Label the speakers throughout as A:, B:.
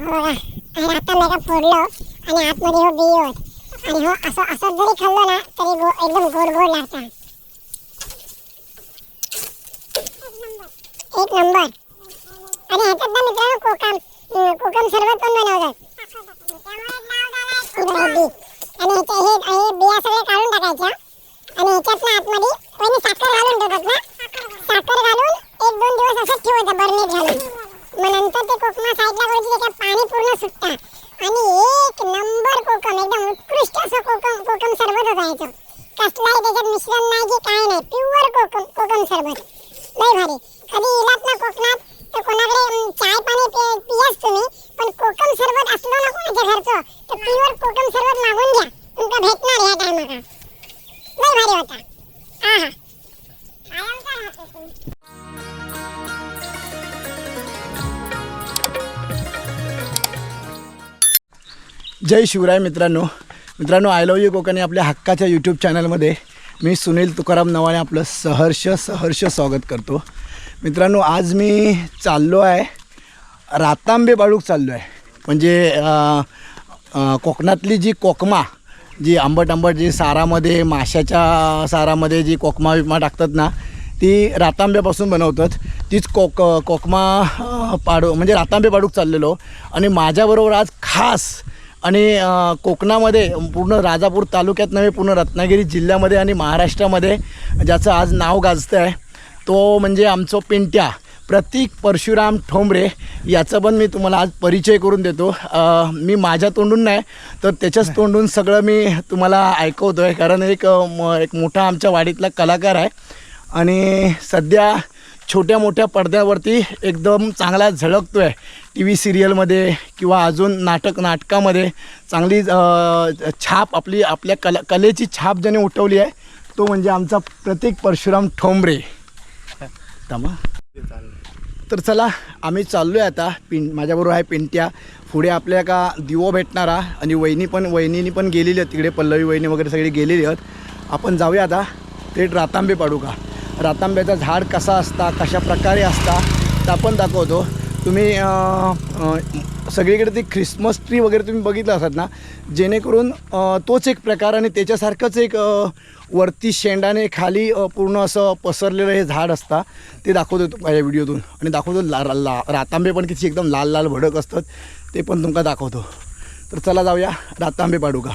A: बघा आणि आता मी का फोडलं आणि आतमध्ये हो बियो. आणि हो असं असं जरी खाल्लं ना तरी गो एकदम गोड गोड लागतं. एक नंबर. आणि ह्याच्यात ना मित्रांनो कोकम कोकम सरबत पण बनवतात. हे हे. आणि हे हे बिया सगळे काढून टाकायच्या आणि ह्याच्यात ना आतमध्ये पहिले साखर घालून ठेवतात ना साखर घालून एक दोन दिवस असंच ठेवायचं बरणीत घालून मग नंतर ते कोकमा साईडला करायची त्याच्यात पाणी पूर्ण सुटतं आणि एक नंबर कोकम एकदम उत्कृष्ट असं कोकम कोकम सरबत होतं याचं कसलाही त्याच्यात मिश्रण नाही की काय नाही प्युअर कोकम कोकम सरबत लय भारी. कधी इलात ना कोकणात तर कोणाकडे चाय पाणी पि- पियाच तुम्ही पण कोकम सरबत असलो ना कोणाच्या घरचं. तर प्युअर कोकम सरबत मागून घ्या. तुमका भेटणार ह्या टायमाला लय भारी होता. हा हा. आरामचा राहतो
B: जय शिवराय मित्रांनो. मित्रांनो आय लव यू कोकणी आपल्या हक्काच्या यूट्यूब चॅनलमध्ये मी सुनील तुकाराम नवाने आपलं सहर्ष सहर्ष स्वागत करतो. मित्रांनो आज मी चाललो आहे रातांबे बाळूक चाललो आहे. म्हणजे कोकणातली जी कोकमा जी आंबट आंबट जी सारामध्ये माशाच्या सारामध्ये जी कोकमा विकमा टाकतात ना ती रातांब्यापासून बनवतात. तीच कोक कोकमा पाडू म्हणजे रातांबे पाडूक चाललेलो. आणि माझ्याबरोबर आज खास आणि कोकणामध्ये पूर्ण राजापूर तालुक्यात नव्हे पूर्ण रत्नागिरी जिल्ह्यामध्ये आणि महाराष्ट्रामध्ये ज्याचं आज नाव गाजतं आहे तो म्हणजे आमचं पिंट्या. प्रतीक परशुराम ठोंबरे याचा पण मी तुम्हाला आज परिचय करून देतो. मी माझ्या तोंडून नाही तर त्याच्याच तोंडून सगळं मी तुम्हाला ऐकवतो आहे कारण एक एक मोठा आमच्या वाडीतला कलाकार आहे. आणि सध्या छोट्या मोठ्या पडद्यावरती एकदम चांगला झळकतो आहे टी व्ही सिरियलमध्ये किंवा अजून नाटक नाटकामध्ये चांगली छाप आपली आपल्या कला कलेची छाप ज्याने उठवली आहे तो म्हणजे आमचा प्रतीक परशुराम ठोंबरे. तमा तर चला आम्ही चाललो आहे आता पिं माझ्याबरोबर आहे पिंट्या. पुढे आपल्या का दिवो भेटणारा आणि वहिनी पण वहिनीनी पण गेलेली आहेत तिकडे पल्लवी वहिनी वगैरे सगळी गेलेली आहेत. आपण जाऊया आता थेट रातांबे पाडू का? रातांब्याचा झाड कसा असता कशा प्रकारे असता ते आपण दाखवतो. तुम्ही सगळीकडे ती ख्रिसमस ट्री वगैरे तुम्ही बघितलं असतात ना जेणेकरून तोच एक प्रकार आणि त्याच्यासारखंच एक वरती शेंडाने खाली पूर्ण असं पसरलेलं हे झाड असतं ते दाखवतो माझ्या व्हिडिओतून. आणि दाखवतो ला ला ला- रातांबे पण किती एकदम लाल लाल भडक असतात ते पण तुमका दाखवतो. तर चला जाऊया रातांबे पाडू का?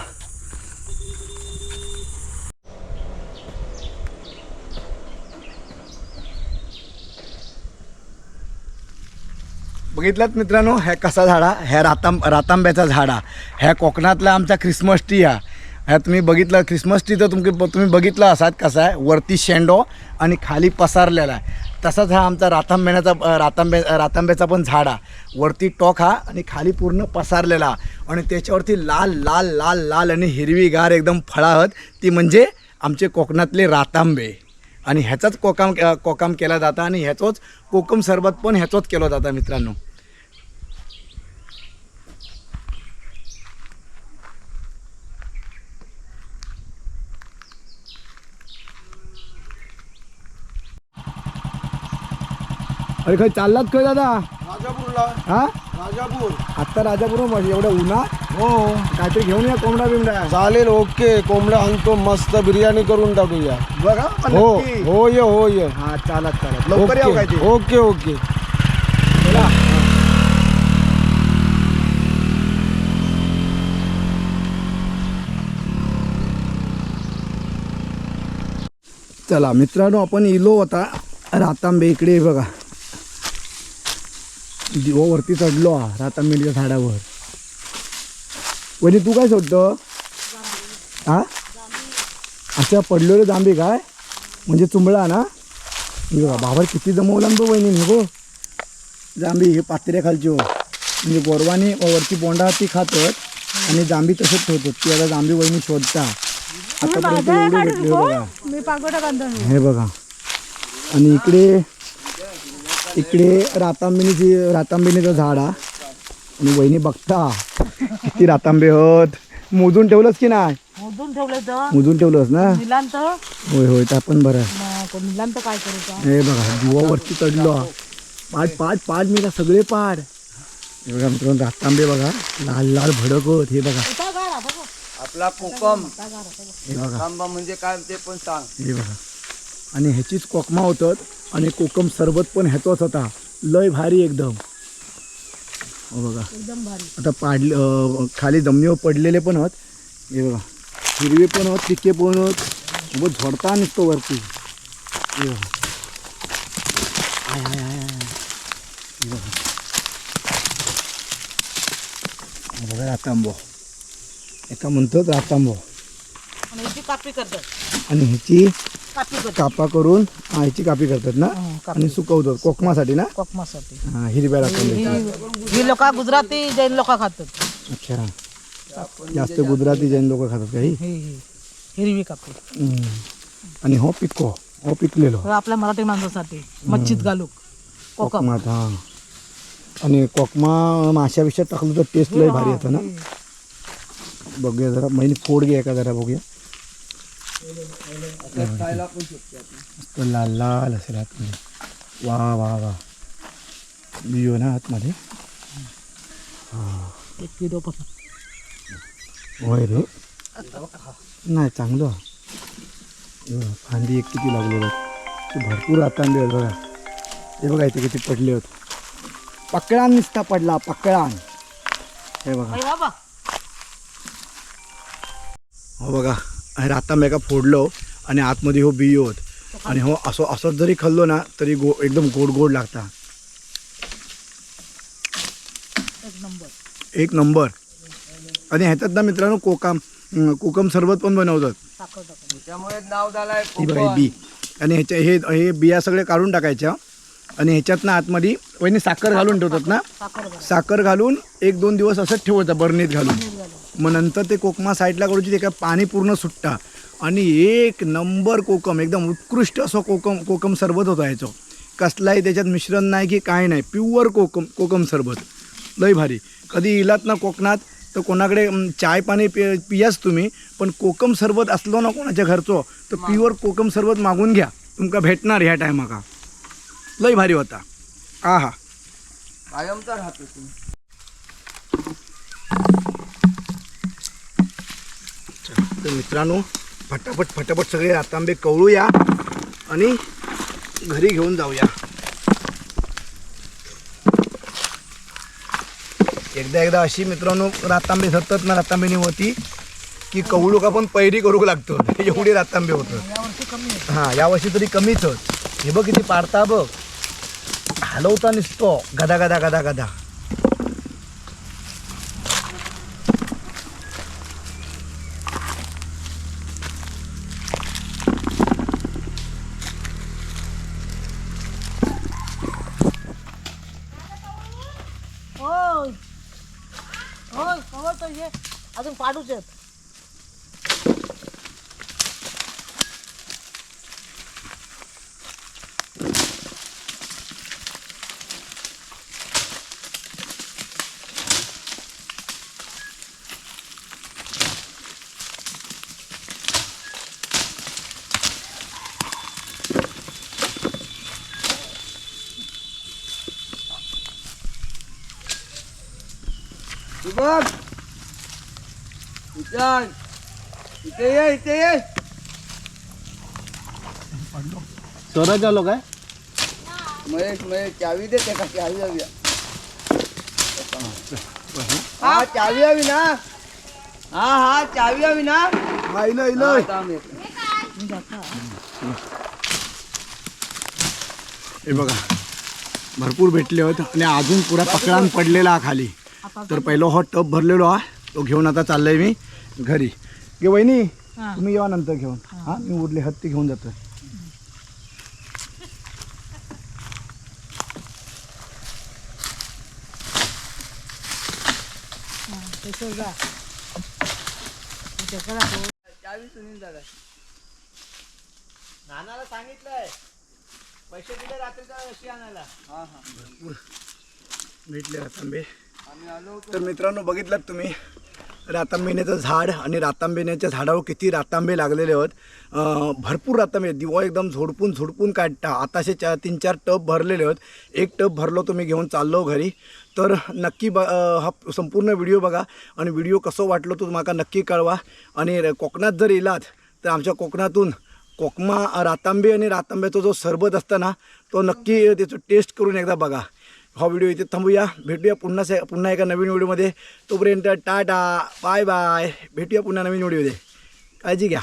B: बघितलात मित्रांनो ह्या कसा झाडा? ह्या रातांब रातांब्याचा झाडा. ह्या कोकणातला आमचा ख्रिसमस ट्री हा. ह्या तुम्ही बघितलं ख्रिसमस ट्री तर तुमके तुम्ही बघितला असात कसा आहे? वरती शेंडो आणि खाली पसारलेला आहे. तसाच हा आमचा रातांब्याचा रातांबे रातांब्याचा पण झाड हा वरती टॉक हा आणि खाली पूर्ण पसारलेला आणि त्याच्यावरती लाल लाल लाल लाल आणि हिरवीगार एकदम फळाहत ती म्हणजे आमचे कोकणातले रातांबे. आणि ह्याचाच कोकाम कोकाम केला जाता आणि ह्याचोच कोकम सरबत पण ह्याचोच केला जाता मित्रांनो. अरे खय चाललात खय दादा?
C: राजापूरला.
B: हा?
C: राजापूर.
B: आत्ता राजापूर म्हणजे एवढं उन्हा?
C: हो.
B: काहीतरी घेऊन या कोंबडा बिमडा
C: चालेल ओके. कोंबडा आणतो मस्त बिर्याणी करून टाकूया.
B: बघा पण
C: हो
B: नक्की.
C: हो ये हो ये.
B: हा चालत चालत. लवकर यावं काय ते
C: ओके ओके ओके.
B: चला. चला मित्रांनो आपण इलो होता. रातांबे इकडे बघा. दिवावरती चढलो हा रातांबेच्या झाडावर. वहिनी तू काय सोडतो? हा? अच्छा पडलेले जांबे काय? म्हणजे चुंबळा ना? हे बघा बाबर किती जमवला ना तो वहिनी हो जांबी हे पात्र्या खालची हो. म्हणजे गोरवानी वरची बोंडा ती खातात आणि जांबी तसंच ठेवतात. ती आता जांबी वहिनी शोधता. आतापर्यंत एवढे भेटले बघा.
D: मी पागोटा बांधून
B: हे बघा. आणि इकडे इकडे रातांबिनीची रातांबिनीचं झाड हा. आणि वहिनी बघता किती रातांबे होत. मोजून ठेवलंस की नाही?
D: मोजून ठेवलं तर.
B: मोजून ठेवलंस ना?
D: निलांत.
B: होय होय त्या पण बरं आहे.
D: मग निलांत काय करायचं?
B: हे बघा दिवावरती चढलो. हा. पाड पाड पाड मी का सगळे पाड हे बघा मित्रांनो रातांबे बघा. लाल लाल भडक होत हे बघा.
C: आपला कोकम.
B: हे बघा.
C: आंबा म्हणजे काय ते पण सांग.
B: हे बघा. आणि ह्याचीच कोकमा होतात. आणि कोकम सरबत पण ह्याचाच होता. लय भारी एकदम. हो बघा.
D: एकदम भारी.
B: आता पाडले खाली जमिनीवर पडलेले पण होत. हे बघा. हिरवे पण होत पिके पण होत. व झोडता निघतो वरती. हे बघा. आय आय आय आय. बघा. बघा रातांबो. एका म्हणतात रातांबो.
D: आणि याची कापी करतात.
B: आणि ह्याची
D: कापी करतात.
B: कापा करून हा, ह्याची कापी करतात ना?
D: हं, कापी.
B: आणि सुकवतात कोकमासाठी ना?
D: कोकमासाठी.
B: हा हिरव्या
D: ही ही लोक गुजराती जैन लोक खातात.
B: अच्छा. जास्त गुजराती जैन लोक खातात काही
D: ही? ही हिरवी कापी.
B: आणि हो पिको हो पिकलेलो.
D: आपल्या मराठी माणसासाठी. मच्छीत घालूक. कोकम.
B: कोकमात हा. आणि कोकमा माशा बिशा टाकलं तर टेस्ट लय भारी येतं ना? बघूया जरा महिने फोड घ्या का जरा बघूया.
C: खायला पण शकते
B: मस्त लाल लाल असेल आतमध्ये वा वा वा बियो ना आतमध्ये होय रे नाही चांगलं फांदी एक किती लागले बघ ते भरपूर आतांबे बघा हे बघा इथे किती पडले होत पकळान निसता पडला पकळान हे बघा हो बघा हे रातांबे का फोडलो आणि आतमध्ये हो बियो होत. आणि हो असं असंच जरी खाल्लो ना तरी गो एकदम गोड गोड लागता.
D: एक नंबर.
B: एक नंबर. आणि ह्याच्यात ना मित्रांनो कोकम कोकम सरबत पण बनवतात. बघा बी. आणि ह्याच्या हे हे बिया सगळे काढून टाकायच्या. आणि ह्याच्यात ना आतमध्ये वहिनी साखर घालून ठेवतात ना.
D: साखर
B: घालून. एक दोन दिवस असंच ठेवायचं बरणीत घालून. मग नंतर ते कोकमा साईडला करूची ते काय पाणी पूर्ण सुटता आणि एक नंबर कोकम एकदम उत्कृष्ट असं कोकम कोकम सरबत होता ह्याचं कसलाही त्याच्यात मिश्रण नाही की काय नाही प्युअर कोकम कोकम सरबत. लय भारी. कधी इलात ना कोकणात तर कोणाकडे चाय पाणी पि पियाच तुम्ही पण कोकम सरबत असलो ना कोणाच्या घरचं तर प्युअर कोकम सरबत मागून घ्या. तुमका भेटणार ह्या टायमाका. लय भारी होता. आ हा
C: कायमचा राहतो तुम्ही
B: तर मित्रांनो फटाफट फटाफट सगळे रातांबे कवळूया आणि घरी घेऊन जाऊया. एकदा एकदा अशी मित्रांनो रातांबे सतत ना रातांबेनी होती की कवळूक आपण पैरी करू लागतो. एवढी रातांबे होतं
D: हा
B: हां यावर्षी तरी कमीच हे बघ किती पाडता बघ. हलवता निसतो. गदा गदा गदा गदा.
D: अजून पाडूच आहेत
C: इथे ये इथे ये
B: सरच आलो काय
C: महेश महेश चावी दे त्याका चावी हवी हा चावी हवी ना हा हा चावी हवी ना
B: इलं
C: हा,
B: इलं
C: थांब एक.
B: हे बघा भरपूर भेटले होते आणि अजून पुरा पकडान पडलेला हा खाली. तर पहिलं हा टप भरलेलो हा. तो घेऊन आता चाललोय मी. घरी. गे वहिनी. तुम्ही येवा नंतर घेऊन. हा. मी उरले हत्ती घेऊन जातोय. नानाला सांगितलंय पैसे दिले रात्रीचा अशी आणायला.
C: हा हा.
B: भेटले तांबे
C: आम्ही आलो
B: तर मित्रांनो बघितलात तुम्ही. रातांबिण्याचं झाड आणि रातांबिण्याच्या झाडावर किती रातांबे लागलेले आहेत. भरपूर रातांबे आहेत. दिवा एकदम झोडपून झोडपून काढता आताशे चार तीन चार टब भरलेले आहेत. एक टब भरलो तो मी घेऊन चाललो घरी. तर नक्की ब हा संपूर्ण व्हिडिओ बघा आणि व्हिडिओ कसं वाटलो तो माका नक्की कळवा. आणि कोकणात जर येलात तर आमच्या कोकणातून कोकमा रातांबे आणि रातांब्याचा जो सरबत असतं ना तो नक्की त्याचं टेस्ट करून एकदा बघा. हा व्हिडिओ इथे थांबूया. भेटूया पुन्हा से पुन्हा एका नवीन व्हिडिओमध्ये. तोपर्यंत टाटा बाय बाय भेटूया पुन्हा नवीन व्हिडिओमध्ये. काळजी घ्या.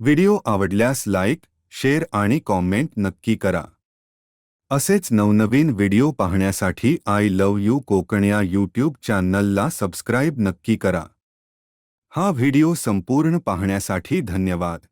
E: व्हिडिओ आवडल्यास लाईक शेअर आणि कॉमेंट नक्की करा. असेच नवनवीन व्हिडिओ पाहण्यासाठी आय लव यू कोकण या यूट्यूब चॅनलला सबस्क्राईब नक्की करा. हा व्हिडिओ संपूर्ण पाहण्यासाठी धन्यवाद.